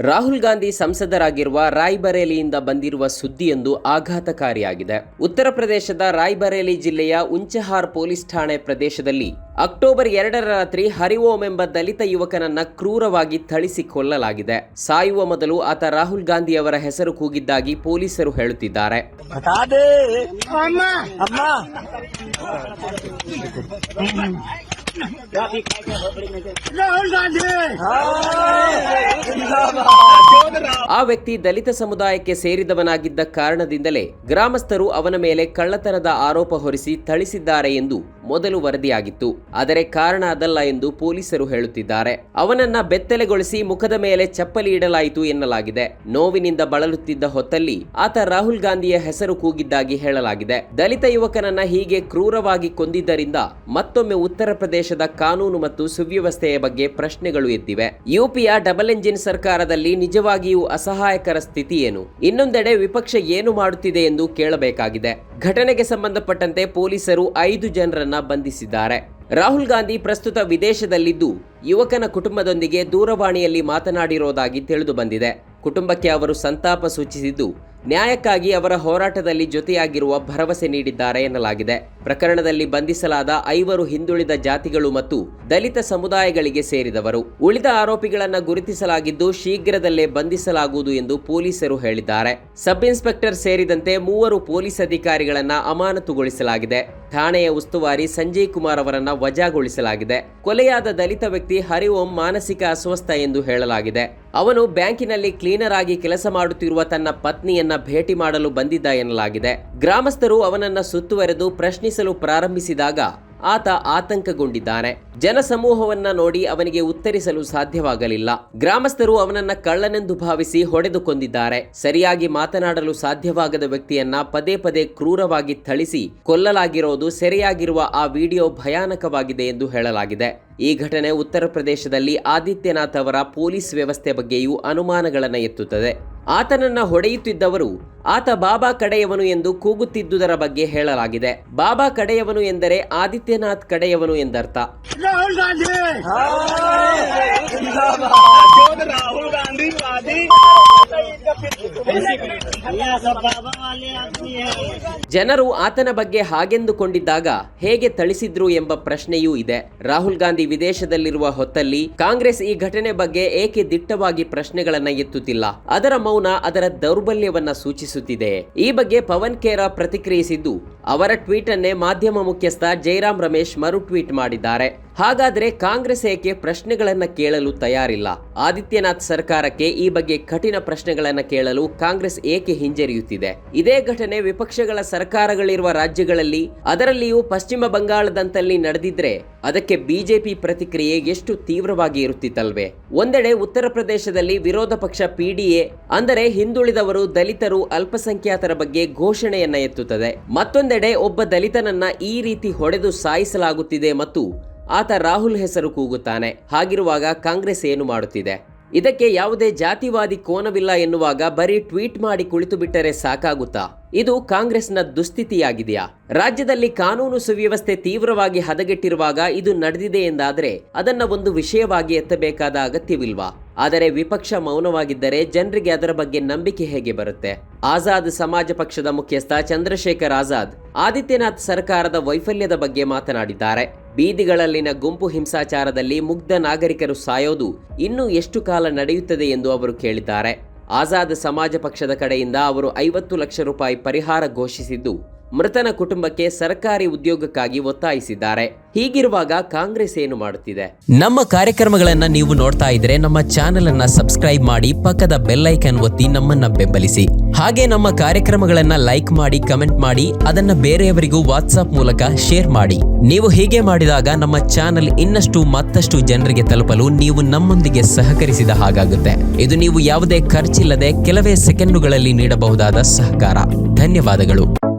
ರಾಹುಲ್ ಗಾಂಧಿ ಸಂಸದರಾಗಿರುವ ರಾಯ್ಬರೇಲಿಯಿಂದ ಬಂದಿರುವ ಸುದ್ದಿಯೊಂದು ಆಘಾತಕಾರಿಯಾಗಿದೆ. ಉತ್ತರ ಪ್ರದೇಶದ ರಾಯ್ಬರೇಲಿ ಜಿಲ್ಲೆಯ ಉಂಚಹಾರ್ ಪೊಲೀಸ್ ಠಾಣೆ ಪ್ರದೇಶದಲ್ಲಿ ಅಕ್ಟೋಬರ್ ಎರಡರ ರಾತ್ರಿ ಹರಿಓಂ ಎಂಬ ದಲಿತ ಯುವಕನನ್ನ ಕ್ರೂರವಾಗಿ ಥಳಿಸಿಕೊಳ್ಳಲಾಗಿದೆ. ಸಾಯುವ ಮೊದಲು ಆತ ರಾಹುಲ್ ಗಾಂಧಿ ಅವರ ಹೆಸರು ಕೂಗಿದ್ದಾಗಿ ಪೊಲೀಸರು ಹೇಳುತ್ತಿದ್ದಾರೆ. ಆ ವ್ಯಕ್ತಿ ದಲಿತ ಸಮುದಾಯಕ್ಕೆ ಸೇರಿದವನಾಗಿದ್ದ ಕಾರಣದಿಂದಲೇ ಗ್ರಾಮಸ್ಥರು ಅವನ ಮೇಲೆ ಕಳ್ಳತನದ ಆರೋಪ ಹೊರಿಸಿ ಥಳಿಸಿದ್ದಾರೆ ಎಂದು ಮೊದಲು ವರದಿಯಾಗಿತ್ತು. ಆದರೆ ಕಾರಣ ಅದಲ್ಲ ಎಂದು ಪೊಲೀಸರು ಹೇಳುತ್ತಿದ್ದಾರೆ. ಅವನನ್ನ ಬೆತ್ತಲೆಗೊಳಿಸಿ ಮುಖದ ಮೇಲೆ ಚಪ್ಪಲಿ ಇಡಲಾಯಿತು ಎನ್ನಲಾಗಿದೆ. ನೋವಿನಿಂದ ಬಳಲುತ್ತಿದ್ದ ಹೊತ್ತಲ್ಲಿ ಆತ ರಾಹುಲ್ ಗಾಂಧಿಯ ಹೆಸರು ಕೂಗಿದ್ದಾಗಿ ಹೇಳಲಾಗಿದೆ. ದಲಿತ ಯುವಕನನ್ನ ಹೀಗೆ ಕ್ರೂರವಾಗಿ ಕೊಂದಿದ್ದರಿಂದ ಮತ್ತೊಮ್ಮೆ ಉತ್ತರ ಪ್ರದೇಶ ಪ್ರದೇಶದ ಕಾನೂನು ಮತ್ತು ಸುವ್ಯವಸ್ಥೆಯ ಬಗ್ಗೆ ಪ್ರಶ್ನೆಗಳು ಎದ್ದಿವೆ. ಯುಪಿಯ ಡಬಲ್ ಎಂಜಿನ್ ಸರ್ಕಾರದಲ್ಲಿ ನಿಜವಾಗಿಯೂ ಅಸಹಾಯಕರ ಸ್ಥಿತಿ ಏನು? ಇನ್ನೊಂದೆಡೆ ವಿಪಕ್ಷ ಏನು ಮಾಡುತ್ತಿದೆ ಎಂದು ಕೇಳಬೇಕಾಗಿದೆ. ಘಟನೆಗೆ ಸಂಬಂಧಪಟ್ಟಂತೆ ಪೊಲೀಸರು ಐದು ಜನರನ್ನ ಬಂಧಿಸಿದ್ದಾರೆ. ರಾಹುಲ್ ಗಾಂಧಿ ಪ್ರಸ್ತುತ ವಿದೇಶದಲ್ಲಿದ್ದು, ಯುವಕನ ಕುಟುಂಬದೊಂದಿಗೆ ದೂರವಾಣಿಯಲ್ಲಿ ಮಾತನಾಡಿರೋದಾಗಿ ತಿಳಿದು ಬಂದಿದೆ ಕುಟುಂಬಕ್ಕೆ ಅವರು ಸಂತಾಪ ಸೂಚಿಸಿದ್ದು ನ್ಯಾಯಕ್ಕಾಗಿ ಅವರ ಹೋರಾಟದಲ್ಲಿ ಜೊತೆಯಾಗಿರುವ ಭರವಸೆ ನೀಡಿದ್ದಾರೆ ಎನ್ನಲಾಗಿದೆ. ಪ್ರಕರಣದಲ್ಲಿ ಬಂಧಿಸಲಾದ ಐವರು ಹಿಂದುಳಿದ ಜಾತಿಗಳು ಮತ್ತು ದಲಿತ ಸಮುದಾಯಗಳಿಗೆ ಸೇರಿದವರು. ಉಳಿದ ಆರೋಪಿಗಳನ್ನು ಗುರುತಿಸಲಾಗಿದ್ದು ಶೀಘ್ರದಲ್ಲೇ ಬಂಧಿಸಲಾಗುವುದು ಎಂದು ಪೊಲೀಸರು ಹೇಳಿದ್ದಾರೆ. ಸಬ್ ಇನ್ಸ್ಪೆಕ್ಟರ್ ಸೇರಿದಂತೆ ಮೂವರು ಪೊಲೀಸ್ ಅಧಿಕಾರಿಗಳನ್ನು ಅಮಾನತುಗೊಳಿಸಲಾಗಿದೆ. ಠಾಣೆಯ ಉಸ್ತುವಾರಿ ಸಂಜಯ್ ಕುಮಾರ್ ಅವರನ್ನ ವಜಾಗೊಳಿಸಲಾಗಿದೆ. ಕೊಲೆಯಾದ ದಲಿತ ವ್ಯಕ್ತಿ ಹರಿಓಂ ಮಾನಸಿಕ ಅಸ್ವಸ್ಥ ಎಂದು ಹೇಳಲಾಗಿದೆ. ಅವನು ಬ್ಯಾಂಕಿನಲ್ಲಿ ಕ್ಲೀನರ್ ಆಗಿ ಕೆಲಸ ಮಾಡುತ್ತಿರುವ ತನ್ನ ಪತ್ನಿಯನ್ನ ಭೇಟಿ ಮಾಡಲು ಬಂದಿದ್ದ ಎನ್ನಲಾಗಿದೆ. ಗ್ರಾಮಸ್ಥರು ಅವನನ್ನ ಸುತ್ತುವರೆದು ಪ್ರಶ್ನಿಸಲು ಪ್ರಾರಂಭಿಸಿದಾಗ ಆತ ಆತಂಕಗೊಂಡಿದ್ದಾನೆ. ಜನಸಮೂಹವನ್ನ ನೋಡಿ ಅವನಿಗೆ ಉತ್ತರಿಸಲು ಸಾಧ್ಯವಾಗಲಿಲ್ಲ. ಗ್ರಾಮಸ್ಥರು ಅವನನ್ನ ಕಳ್ಳನೆಂದು ಭಾವಿಸಿ ಹೊಡೆದು ಕೊಂದಿದ್ದಾರೆ ಸರಿಯಾಗಿ ಮಾತನಾಡಲು ಸಾಧ್ಯವಾಗದ ವ್ಯಕ್ತಿಯನ್ನ ಪದೇ ಪದೇ ಕ್ರೂರವಾಗಿ ಥಳಿಸಿ ಕೊಲ್ಲಲಾಗಿರೋದು ಸೆರೆಯಾಗಿರುವ ಆ ವಿಡಿಯೋ ಭಯಾನಕವಾಗಿದೆ ಎಂದು ಹೇಳಲಾಗಿದೆ. ಈ ಘಟನೆ ಉತ್ತರ ಪ್ರದೇಶದಲ್ಲಿ ಆದಿತ್ಯನಾಥ್ ಅವರ ಪೊಲೀಸ್ ವ್ಯವಸ್ಥೆ ಬಗ್ಗೆಯೂ ಅನುಮಾನಗಳನ್ನು ಎತ್ತುತ್ತದೆ. ಆತನನ್ನ ಹೊಡೆಯುತ್ತಿದ್ದವರು, ಆತ ಬಾಬಾ ಕಡೆಯವನು ಎಂದು ಕೂಗುತ್ತಿದ್ದುದರ ಬಗ್ಗೆ ಹೇಳಲಾಗಿದೆ. ಬಾಬಾ ಕಡೆಯವನು ಎಂದರೆ ಆದಿತ್ಯನಾಥ್ ಕಡೆಯವನು ಎಂದರ್ಥ. राहुल गांधी राहुल गांधी वादी ये सब बाबा वाले आदमी है ಜನರು ಆತನ ಬಗ್ಗೆ ಹಾಗೆಂದುಕೊಂಡಿದ್ದಾಗ ಹೇಗೆ ಥಳಿಸಿದ್ರು ಎಂಬ ಪ್ರಶ್ನೆಯೂ ಇದೆ ರಾಹುಲ್ ಗಾಂಧಿ ವಿದೇಶದಲ್ಲಿರುವ ಹೊತ್ತಲ್ಲಿ ಕಾಂಗ್ರೆಸ್ ಈ ಘಟನೆ ಬಗ್ಗೆ ಏಕೆ ದಿಟ್ಟವಾಗಿ ಪ್ರಶ್ನೆಗಳನ್ನ ಎತ್ತುತ್ತಿಲ್ಲ ಅದರ ಮೌನ ಅದರ ದೌರ್ಬಲ್ಯವನ್ನ ಸೂಚಿಸುತ್ತಿದೆ ಈ ಬಗ್ಗೆ ಪವನ್ ಖೇರಾ ಪ್ರತಿಕ್ರಿಯಿಸಿದ್ದು ಅವರ ಟ್ವೀಟ್ ಅನ್ನೇ ಮಾಧ್ಯಮ ಮುಖ್ಯಸ್ಥ ಜೈರಾಮ್ ರಮೇಶ್ ಮರು ಟ್ವೀಟ್ ಮಾಡಿದ್ದಾರೆ. ಹಾಗಾದ್ರೆ ಕಾಂಗ್ರೆಸ್ ಏಕೆ ಪ್ರಶ್ನೆಗಳನ್ನ ಕೇಳಲು ತಯಾರಿಲ್ಲ? ಆದಿತ್ಯನಾಥ್ ಸರ್ಕಾರಕ್ಕೆ ಈ ಬಗ್ಗೆ ಕಠಿಣ ಪ್ರಶ್ನೆಗಳನ್ನ ಕೇಳಲು ಕಾಂಗ್ರೆಸ್ ಏಕೆ ಹಿಂಜರಿಯುತ್ತಿದೆ? ಇದೇ ಘಟನೆ ವಿಪಕ್ಷಗಳ ಸರ್ಕಾರಗಳಿರುವ ರಾಜ್ಯಗಳಲ್ಲಿ, ಅದರಲ್ಲಿಯೂ ಪಶ್ಚಿಮ ಬಂಗಾಳದಂತಲ್ಲಿ ನಡೆದಿದ್ರೆ ಅದಕ್ಕೆ ಬಿಜೆಪಿ ಪ್ರತಿಕ್ರಿಯೆ ಎಷ್ಟು ತೀವ್ರವಾಗಿ ಇರುತ್ತಿತ್ತಲ್ವೇ? ಒಂದೆಡೆ ಉತ್ತರ ಪ್ರದೇಶದಲ್ಲಿ ವಿರೋಧ ಪಕ್ಷ ಪಿಡಿಎ ಅಂದರೆ ಹಿಂದುಳಿದವರು ದಲಿತರು ಅಲ್ಪಸಂಖ್ಯಾತರ ಬಗ್ಗೆ ಘೋಷಣೆಯನ್ನ ಎತ್ತುತ್ತದೆ. ಮತ್ತೊಂದೆಡೆ ಒಬ್ಬ ದಲಿತನನ್ನ ಈ ರೀತಿ ಹೊಡೆದು ಸಾಯಿಸಲಾಗುತ್ತಿದೆ ಮತ್ತು ಆತ ರಾಹುಲ್ ಹೆಸರು ಕೂಗುತ್ತಾನೆ. ಹಾಗಿರುವಾಗ ಕಾಂಗ್ರೆಸ್ ಏನು ಮಾಡುತ್ತಿದೆ? ಇದಕ್ಕೆ ಯಾವುದೇ ಜಾತಿವಾದಿ ಕೋನವಿಲ್ಲ ಎನ್ನುವಾಗ ಬರೀ ಟ್ವೀಟ್ ಮಾಡಿ ಕುಳಿತು ಬಿಟ್ಟರೆ ಸಾಕಾಗುತ್ತಾ? ಇದು ಕಾಂಗ್ರೆಸ್ನ ದುಸ್ಥಿತಿಯಾಗಿದೆಯಾ? ರಾಜ್ಯದಲ್ಲಿ ಕಾನೂನು ಸುವ್ಯವಸ್ಥೆ ತೀವ್ರವಾಗಿ ಹದಗೆಟ್ಟಿರುವಾಗ ಇದು ನಡೆದಿದೆ ಎಂದಾದರೆ ಅದನ್ನ ಒಂದು ವಿಷಯವಾಗಿ ಎತ್ತಬೇಕಾದ ಅಗತ್ಯವಿಲ್ವಾ? ಆದರೆ ವಿಪಕ್ಷ ಮೌನವಾಗಿದ್ದರೆ ಜನರಿಗೆ ಅದರ ಬಗ್ಗೆ ನಂಬಿಕೆ ಹೇಗೆ ಬರುತ್ತೆ? ಆಜಾದ್ ಸಮಾಜ ಪಕ್ಷದ ಮುಖ್ಯಸ್ಥ ಚಂದ್ರಶೇಖರ್ ಆಜಾದ್, ಆದಿತ್ಯನಾಥ್ ಸರ್ಕಾರದ ವೈಫಲ್ಯದ ಬಗ್ಗೆ ಮಾತನಾಡಿದ್ದಾರೆ. ಬೀದಿಗಳಲ್ಲಿನ ಗುಂಪು ಹಿಂಸಾಚಾರದಲ್ಲಿ ಮುಗ್ಧ ನಾಗರಿಕರು ಸಾಯೋದು ಇನ್ನೂ ಎಷ್ಟು ಕಾಲ ನಡೆಯುತ್ತದೆ ಎಂದು ಅವರು ಕೇಳಿದ್ದಾರೆ. ಆಜಾದ್ ಸಮಾಜ ಪಕ್ಷದ ಕಡೆಯಿಂದ ಅವರು ಐವತ್ತು ಲಕ್ಷ ರೂಪಾಯಿ ಪರಿಹಾರ ಘೋಷಿಸಿದ್ದು ಮೃತನ ಕುಟುಂಬಕ್ಕೆ ಸರ್ಕಾರಿ ಉದ್ಯೋಗಕ್ಕಾಗಿ ಒತ್ತಾಯಿಸಿದ್ದಾರೆ. ಹೀಗಿರುವಾಗ ಕಾಂಗ್ರೆಸ್ ಏನು ಮಾಡುತ್ತಿದೆ? ನಮ್ಮ ಕಾರ್ಯಕ್ರಮಗಳನ್ನ ನೀವು ನೋಡ್ತಾ ಇದ್ರೆ ನಮ್ಮ ಚಾನೆಲ್ ಅನ್ನ ಸಬ್ಸ್ಕ್ರೈಬ್ ಮಾಡಿ ಪಕ್ಕದ ಬೆಲ್ಲೈಕನ್ ಒತ್ತಿ ನಮ್ಮನ್ನ ಬೆಂಬಲಿಸಿ. ಹಾಗೆ ನಮ್ಮ ಕಾರ್ಯಕ್ರಮಗಳನ್ನ ಲೈಕ್ ಮಾಡಿ, ಕಮೆಂಟ್ ಮಾಡಿ, ಅದನ್ನ ಬೇರೆಯವರಿಗೂ ವಾಟ್ಸ್ಆಪ್ ಮೂಲಕ ಶೇರ್ ಮಾಡಿ. ನೀವು ಹೀಗೆ ಮಾಡಿದಾಗ ನಮ್ಮ ಚಾನೆಲ್ ಇನ್ನಷ್ಟು ಮತ್ತಷ್ಟು ಜನರಿಗೆ ತಲುಪಲು ನೀವು ನಮ್ಮೊಂದಿಗೆ ಸಹಕರಿಸಿದ ಹಾಗಾಗುತ್ತೆ. ಇದು ನೀವು ಯಾವುದೇ ಖರ್ಚಿಲ್ಲದೆ ಕೆಲವೇ ಸೆಕೆಂಡುಗಳಲ್ಲಿ ನೀಡಬಹುದಾದ ಸಹಕಾರ. ಧನ್ಯವಾದಗಳು.